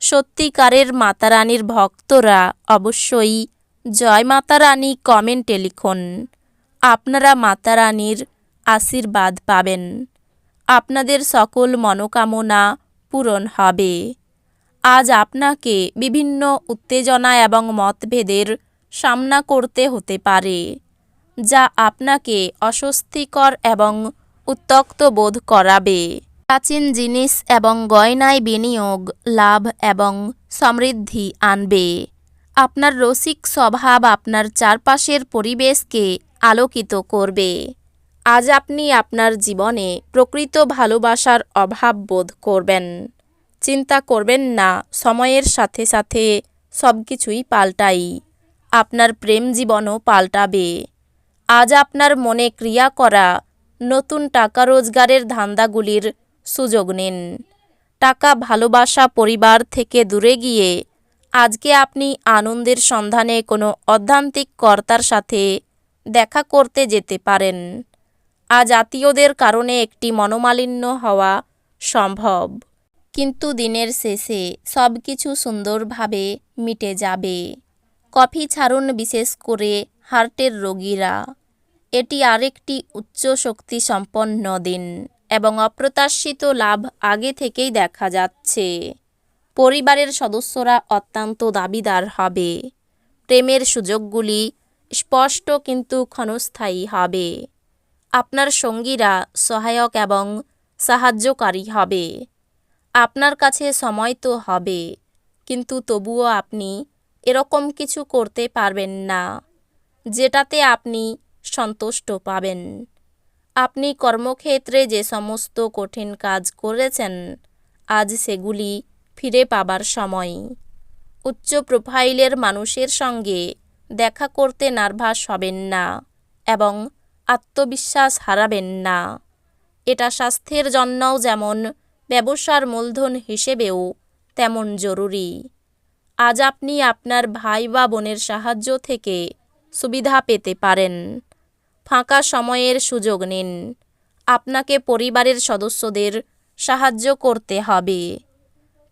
সত্যিকারের মাতারানীর ভক্তরা অবশ্যই জয় মাতারানী কমেন্টে লিখুন। আপনারা মাতারানীর আশীর্বাদ পাবেন। আপনাদের সকল মনোকামনা পূরণ হবে। আজ আপনাকে বিভিন্ন উত্তেজনা এবং মতভেদের সামনা করতে হতে পারে, যা আপনাকে অস্বস্তিকর এবং উত্তক্ত বোধ করাবে। প্রাচীন জিনিস এবং গয়নায় বিনিয়োগ, লাভ এবং সমৃদ্ধি আনবে। আপনার রসিক স্বভাব আপনার চারপাশের পরিবেশকে আলোকিত করবে। আজ আপনি আপনার জীবনে প্রকৃত ভালোবাসার অভাব বোধ করবেন। চিন্তা করবেন না, সময়ের সাথে সাথে সব কিছুই পাল্টাই। আপনার প্রেম জীবনও পাল্টাবে। আজ আপনার মনে ক্রিয়া করা নতুন টাকা রোজগারের ধান্দাগুলির সুযোগ নিন। টাকা ভালোবাসা পরিবার থেকে দূরে গিয়ে আজকে আপনি আনন্দের সন্ধানে কোনো অধ্যান্তিক কর্তার সাথে দেখা করতে যেতে পারেন। আজ আত্মীয়দের কারণে একটি মনোমালিন্য হওয়া সম্ভব। কিন্তু দিনের শেষে সব কিছু সুন্দরভাবে মিটে যাবে। কফি ছাড়ুন বিশেষ করে হার্টের রোগীরা। এটি আরেকটি উচ্চ শক্তি সম্পন্ন দিন। এবং অপ্রত্যাশিত লাভ আগে থেকেই দেখা যাচ্ছে। পরিবারের সদস্যরা অত্যন্ত দাবিদার হবে। প্রেমের সুযোগগুলি স্পষ্ট কিন্তু ক্ষণস্থায়ী হবে। আপনার সঙ্গীরা সহায়ক এবং সাহায্যকারী হবে। আপনার কাছে সময় তো হবে, কিন্তু তবুও আপনি এরকম কিছু করতে পারবেন না, যেটাতে আপনি সন্তুষ্ট পাবেন। আপনি কর্মক্ষেত্রে যে সমস্ত কঠিন কাজ করেছেন, আজ সেগুলি ফিরে পাবার সময়। উচ্চ প্রোফাইলের মানুষের সঙ্গে দেখা করতে নার্ভাস হবেন না এবং আত্মবিশ্বাস হারাবেন না। এটা স্বাস্থ্যের জন্যও যেমন ব্যবসার মূলধন হিসেবেও তেমন জরুরি। আজ আপনি আপনার ভাই বা বোনের সাহায্য থেকে সুবিধা পেতে পারেন। ফাঁকা সময়ের সুযোগ নিন। আপনাকে পরিবারের সদস্যদের সাহায্য করতে হবে।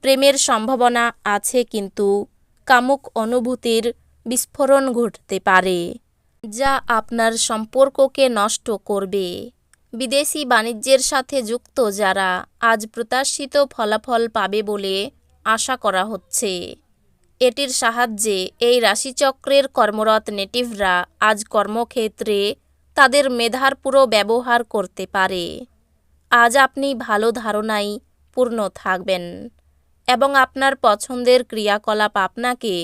প্রেমের সম্ভাবনা আছে কিন্তু কামুক অনুভূতির বিস্ফোরণ ঘটতে পারে, যা আপনার সম্পর্ককে নষ্ট করবে। বিদেশি বাণিজ্যের সাথে যুক্ত যারা আজ প্রত্যাশিত ফলাফল পাবে বলে আশা করা হচ্ছে, এটির সাহায্যে এই রাশিচক্রের কর্মরত নেটিভরা আজ কর্মক্ষেত্রে তাদের মেধার পুরো ব্যবহার করতে পারে। আজ আপনি ভালো ধারণাই পূর্ণ থাকবেন এবং আপনার পছন্দের ক্রিয়াকলাপ আপনাকে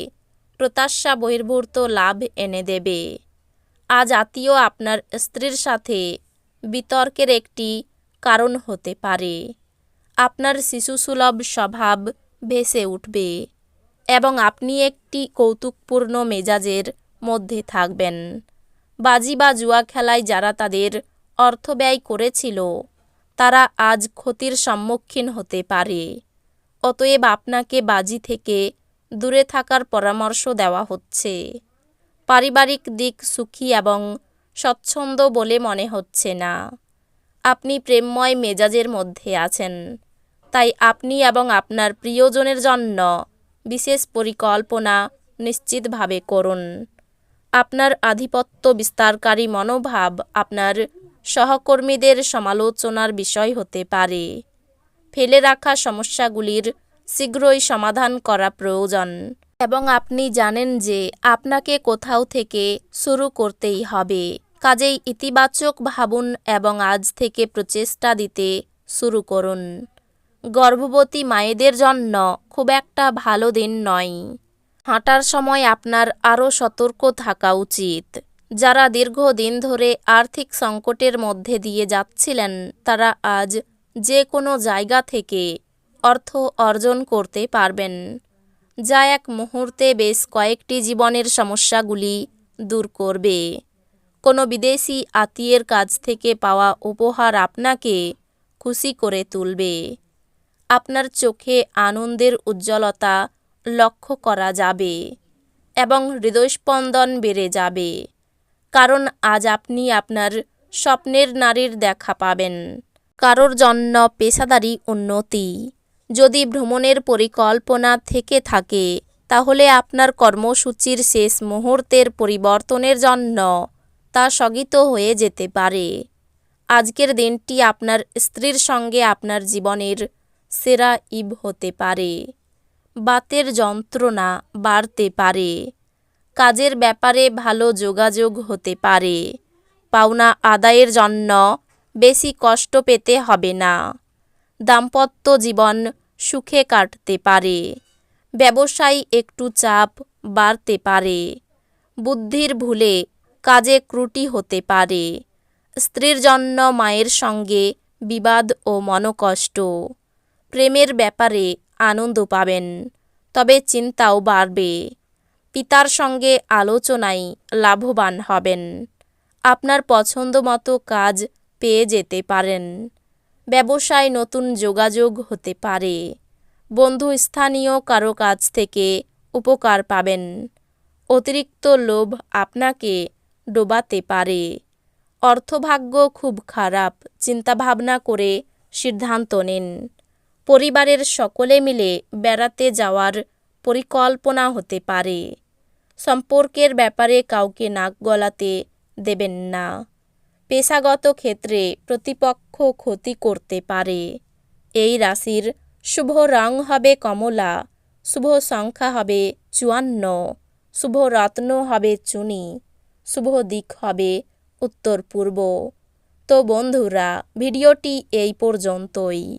প্রত্যাশা, বহির্ভূত লাভ এনে দেবে। আজ আত্মীয় আপনার স্ত্রীর সাথে বিতর্কের একটি কারণ হতে পারে। আপনার শিশুসুলভ স্বভাব ভেসে উঠবে এবং আপনি একটি কৌতুকপূর্ণ মেজাজের মধ্যে থাকবেন। বাজি বা জুয়া খেলায় যারা তাদের অর্থ ব্যয় করেছিল, তারা আজ ক্ষতির সম্মুখীন হতে পারে। অতএব আপনাকে বাজি থেকে দূরে থাকার পরামর্শ দেওয়া হচ্ছে। পারিবারিক দিক সুখী এবং স্বচ্ছন্দ বলে মনে হচ্ছে না। আপনি প্রেমময় মেজাজের মধ্যে আছেন, তাই আপনি এবং আপনার প্রিয়জনের জন্য বিশেষ পরিকল্পনা নিশ্চিতভাবে করুন। আপনার আধিপত্য বিস্তারকারী মনোভাব আপনার সহকর্মীদের সমালোচনার বিষয় হতে পারে। ফেলে রাখা সমস্যাগুলির শীঘ্রই সমাধান করা প্রয়োজন। এবং আপনি জানেন যে আপনাকে কোথাও থেকে শুরু করতেই হবে। কাজেই ইতিবাচক ভাবুন এবং আজ থেকে প্রচেষ্টা দিতে শুরু করুন। গর্ভবতী মায়েদের জন্য খুব একটা ভালো দিন নয়। হাঁটার সময় আপনার আরও সতর্ক থাকা উচিত। যারা দীর্ঘদিন ধরে আর্থিক সংকটের মধ্যে দিয়ে যাচ্ছিলেন, তারা আজ যে কোনো জায়গা থেকে অর্থ অর্জন করতে পারবেন। যা এক মুহূর্তে বেশ কয়েকটি জীবনের সমস্যাগুলি দূর করবে। কোনো বিদেশি আত্মীয়ের কাছ থেকে পাওয়া উপহার আপনাকে খুশি করে তুলবে। আপনার চোখে আনন্দের উজ্জ্বলতা লক্ষ্য করা যাবে এবং হৃদয়স্পন্দন বেড়ে যাবে। কারণ আজ আপনি আপনার স্বপ্নের নারীর দেখা পাবেন। কারোর জন্য পেশাদারি উন্নতি। যদি ভ্রমণের পরিকল্পনা থেকে থাকে, তাহলে আপনার কর্মসূচির শেষ মুহূর্তের পরিবর্তনের জন্য তা স্থগিত হয়ে যেতে পারে। আজকের দিনটি আপনার স্ত্রীর সঙ্গে আপনার জীবনের সেরা ইব হতে পারে। বাতের যন্ত্রণা বাড়তে পারে। কাজের ব্যাপারে ভালো যোগাযোগ হতে পারে। পাওনা আদায়ের জন্য বেশি কষ্ট পেতে হবে না। দাম্পত্য জীবন সুখে কাটতে পারে। ব্যবসায় একটু চাপ বাড়তে পারে। বুদ্ধির ভুলে কাজে ত্রুটি হতে পারে। স্ত্রীর জন্য মায়ের সঙ্গে বিবাদ ও মনকষ্ট। প্রেমের ব্যাপারে আনন্দ পাবেন। তবে চিন্তাও বাড়বে। পিতার সঙ্গে আলোচনায় লাভবান হবেন। আপনার পছন্দ মতো কাজ পেয়ে যেতে পারেন। ব্যবসায় নতুন যোগাযোগ হতে পারে। বন্ধু স্থানীয় কারও কাছ থেকে উপকার পাবেন। অতিরিক্ত লোভ আপনাকে ডোবাতে পারে। অর্থভাগ্য খুব খারাপ, চিন্তাভাবনা করে সিদ্ধান্ত নিন। পরিবারের সকলে মিলে বেড়াতে যাওয়ার পরিকল্পনা হতে পারে। সম্পর্কের ব্যাপারে কাউকে নাক গলাতে দেবেন না। পেশাগত ক্ষেত্রে প্রতিপক্ষ ক্ষতি করতে পারে। এই রাশির শুভ রং হবে কমলা, শুভ সংখ্যা হবে চুয়ান্ন, শুভ রত্ন হবে চুনি, শুভ দিক হবে উত্তর পূর্ব তো বন্ধুরা, ভিডিওটি এই পর্যন্তই।